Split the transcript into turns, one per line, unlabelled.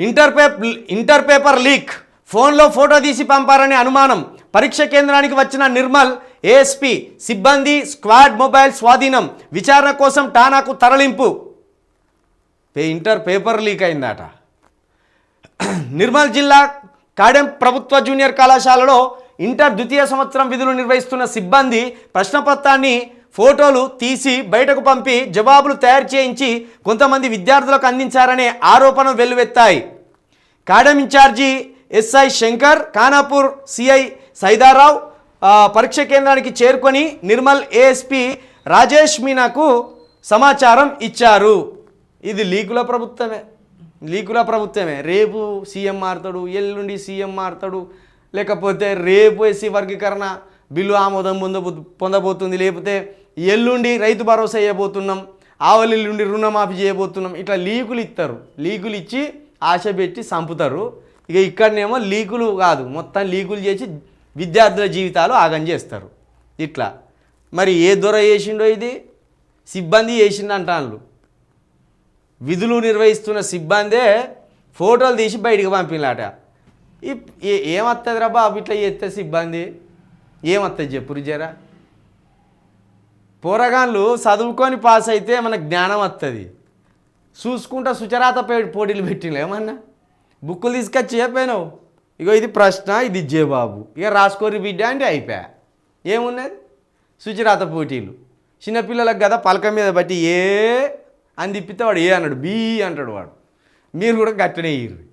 Inter paper inter paper leak ఫోన్లో photo తీసి పంపారనే అనుమానం. పరీక్ష కేంద్రానికి వచ్చిన నిర్మల్ ఏఎస్పీ సిబ్బంది స్క్వాడ్ మొబైల్ స్వాధీనం. విచారణ కోసం టానాకు తరలింపు. పే- ఇంటర్ పేపర్ లీక్ అయిందట. నిర్మల్ జిల్లా కాడెం ప్రభుత్వ జూనియర్ కళాశాలలో ఇంటర్ ద్వితీయ సంవత్సరం విధులు నిర్వహిస్తున్న సిబ్బంది ప్రశ్నపత్రాన్ని ఫోటోలు తీసి బయటకు పంపి జవాబులు తయారు చేయించి కొంతమంది విద్యార్థులకు అందించారనే ఆరోపణలు వెల్లువెత్తాయి. Kadem incharge SI Shankar Khanapur CI Saidarao పరీక్ష కేంద్రానికి చేరుకొని నిర్మల్ ఏఎస్పి రాజేష్ మీనాకు సమాచారం ఇచ్చారు. ఇది లీకుల ప్రభుత్వమే. లీకుల ప్రభుత్వమే. రేపు సీఎం మారుతాడు ఎల్లుండి సీఎం మారుతాడు. లేకపోతే రేపు ఎస్సీ వర్గీకరణ బిల్లు ఆమోదం పొందబో పొందబోతుంది. లేకపోతే ఎల్లుండి రైతు భరోసా వేయబోతున్నాం ఆవలిల్లుండి రుణమాఫీ చేయబోతున్నాం. ఇట్లా లీకులు ఇస్తారు లీకులు ఇచ్చి ఆశ పెట్టి చంపుతారు ఇక ఇక్కడనేమో లీకులు కాదు. మొత్తం లీకులు చేసి విద్యార్థుల జీవితాలు ఆగం చేస్తారు. ఇట్లా. మరి ఏ దొర చేసిండో ఇది? సిబ్బంది చేసిండు అంటాను విధులు నిర్వహిస్తున్న సిబ్బందే ఫోటోలు తీసి బయటికి పంపిలాట ఏమత్తది రా బాబు ఇట్లా చేస్తే సిబ్బంది? ఏమత్తది చెప్పురు జరా పోరగాన్లు చదువుకొని పాస్ అయితే మనకు జ్ఞానం వస్తుంది చూసుకుంటా సుచరాత పోటీలు పెట్టిన ఏమన్నా? బుక్కులు తీసుకొచ్చి చెప్పాను ఇగో ఇది ప్రశ్న ఇది జేబాబు ఇక రాసుకోరి బిడ్డ అంటే అయిపోయా. ఏమున్నది? సుచరాత పోటీలు. చిన్నపిల్లలకు కదా పలక మీద బట్టి ఏ అని తిప్పితే వాడు ఏ అన్నాడు? బి అంటాడు వాడు. మీరు కూడా గట్టనే ఇయ్యరు